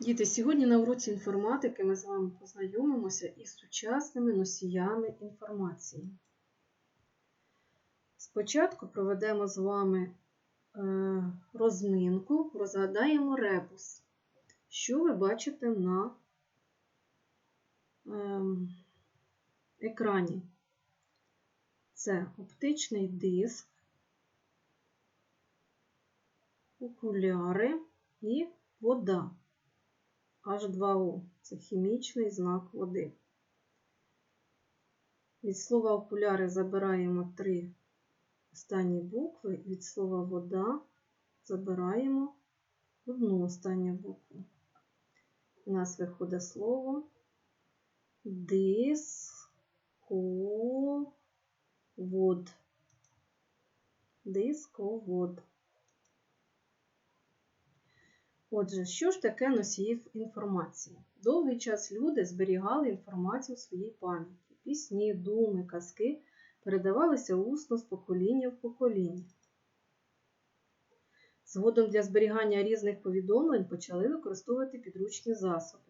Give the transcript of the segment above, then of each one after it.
Діти, сьогодні на уроці інформатики ми з вами познайомимося із сучасними носіями інформації. Спочатку проведемо з вами е, розминку, розгадаємо ребус. Що ви бачите на е, екрані? Це оптичний диск, окуляри і вода. H2O це хімічний знак води. Від слова окуляри забираємо три останні букви, від слова вода забираємо одну останню букву. У нас виходить слово дисковод. Дисковод. Отже, що ж таке носіїв інформації? Довгий час люди зберігали інформацію в своїй пам'яті. Пісні, думи, казки передавалися усно з покоління в покоління. Згодом для зберігання різних повідомлень почали використовувати підручні засоби.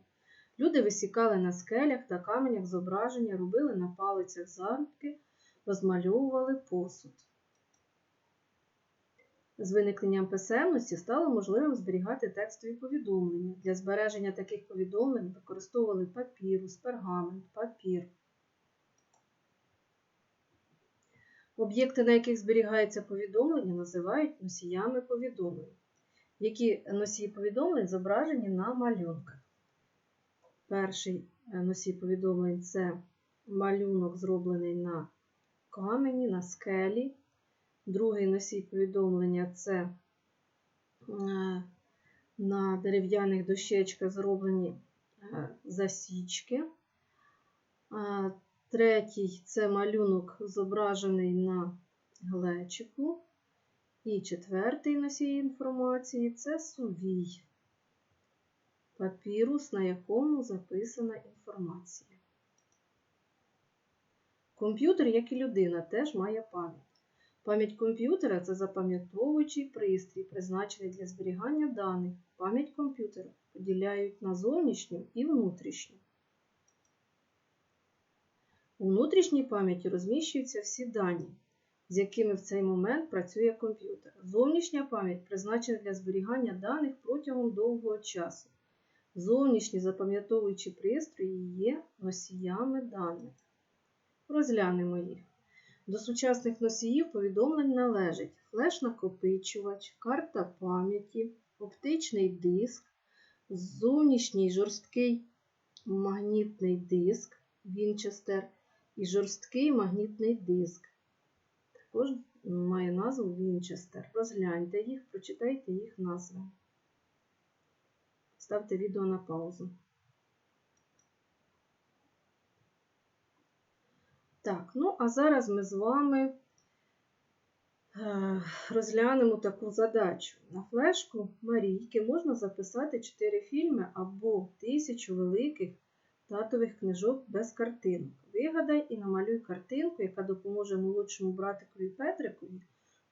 Люди висікали на скелях та каменях зображення, робили на палицях зарубки, розмальовували посуд. З виникненням писемності стало можливим зберігати текстові повідомлення. Для збереження таких повідомлень використовували папірус, пергамент, папір. Об'єкти, на яких зберігається повідомлення, називають носіями повідомлень. Які носії повідомлень зображені на малюнках. Перший носій повідомлень це малюнок, зроблений на камені, на скелі. Другий носій повідомлення це е, на дерев'яних дощечках зроблені е, засічки. Третій це малюнок зображений на глечику. І четвертий носій інформації це сувій, папірус, на якому записана інформація. Комп'ютер, як і людина, теж має пам'ять. Пам'ять комп'ютера це запам'ятовуючий пристрій, призначений для зберігання даних. Пам'ять комп'ютера поділяють на зовнішню і внутрішню. У внутрішній пам'яті розміщуються всі дані, з якими в цей момент працює комп'ютер. Зовнішня пам'ять призначена для зберігання даних протягом довгого часу. Зовнішні запам'ятовуючі пристрої є носіями даних. Розглянемо їх. До сучасних носіїв повідомлень належать флеш-накопичувач, карта пам'яті, оптичний диск, зовнішній жорсткий магнітний диск Вінчестер і жорсткий магнітний диск. Також має назву Вінчестер. Розгляньте їх, прочитайте їх назви. Ставте відео на паузу. Так, ну а зараз ми з вами е, розглянемо таку задачу. На флешку Марійки можна записати 4 фільми або 1000 великих татових книжок без картинок. Вигадай і намалюй картинку, яка допоможе молодшому братикові Петрикові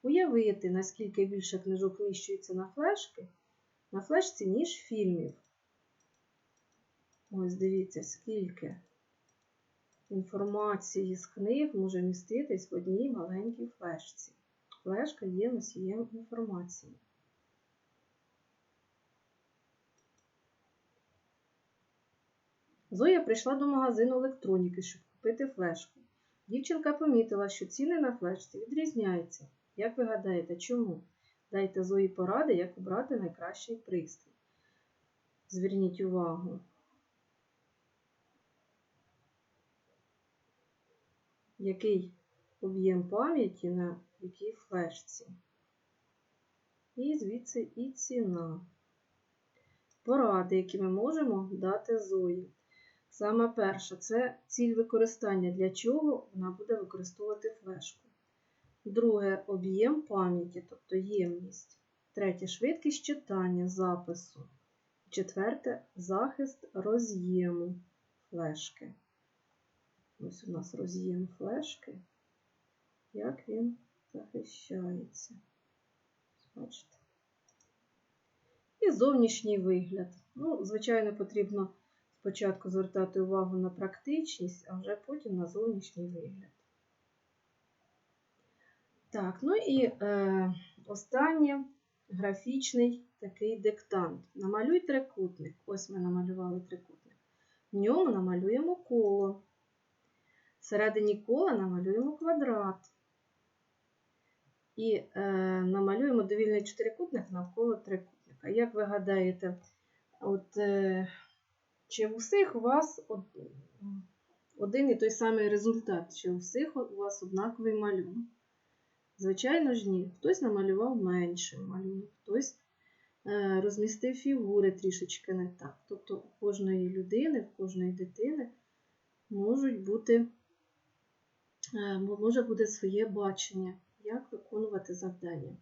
уявити, наскільки більше книжок вміщується на флешки, на флешці, ніж фільмів. Ось дивіться, скільки інформації з книг може міститись в одній маленькій флешці. Флешка є носієм інформації. Зоя прийшла до магазину електроніки, щоб купити флешку. Дівчинка помітила, що ціни на флешці відрізняються. Як ви гадаєте, чому? Дайте Зої поради, як обрати найкращий пристрій. Зверніть увагу, який об'єм пам'яті на якій флешці. І звідси і ціна. Поради, які ми можемо дати Зої. Саме перше це ціль використання, для чого вона буде використовувати флешку. Друге об'єм пам'яті, тобто ємність. Третє швидкість читання запису. Четверте захист роз'єму флешки. Ось у нас роз'єм флешки, як він захищається. Бачите? І зовнішній вигляд. Ну, звичайно, потрібно спочатку звертати увагу на практичність, а вже потім на зовнішній вигляд. Так, ну і е, останнє графічний такий диктант. Намалюй трикутник. Ось ми намалювали трикутник. В ньому намалюємо коло. Всередині кола намалюємо квадрат. І е, намалюємо довільний чотирикутник навколо трикутника. Як ви гадаєте, от, е, чи у всіх у вас од- один і той самий результат, чи у всіх у вас однаковий малюнок? Звичайно ж, ні. Хтось намалював менше малюнок, хтось е, розмістив фігури трішечки не так. Тобто у кожної людини, в кожної дитини можуть бути, може бути своє бачення, як виконувати завдання.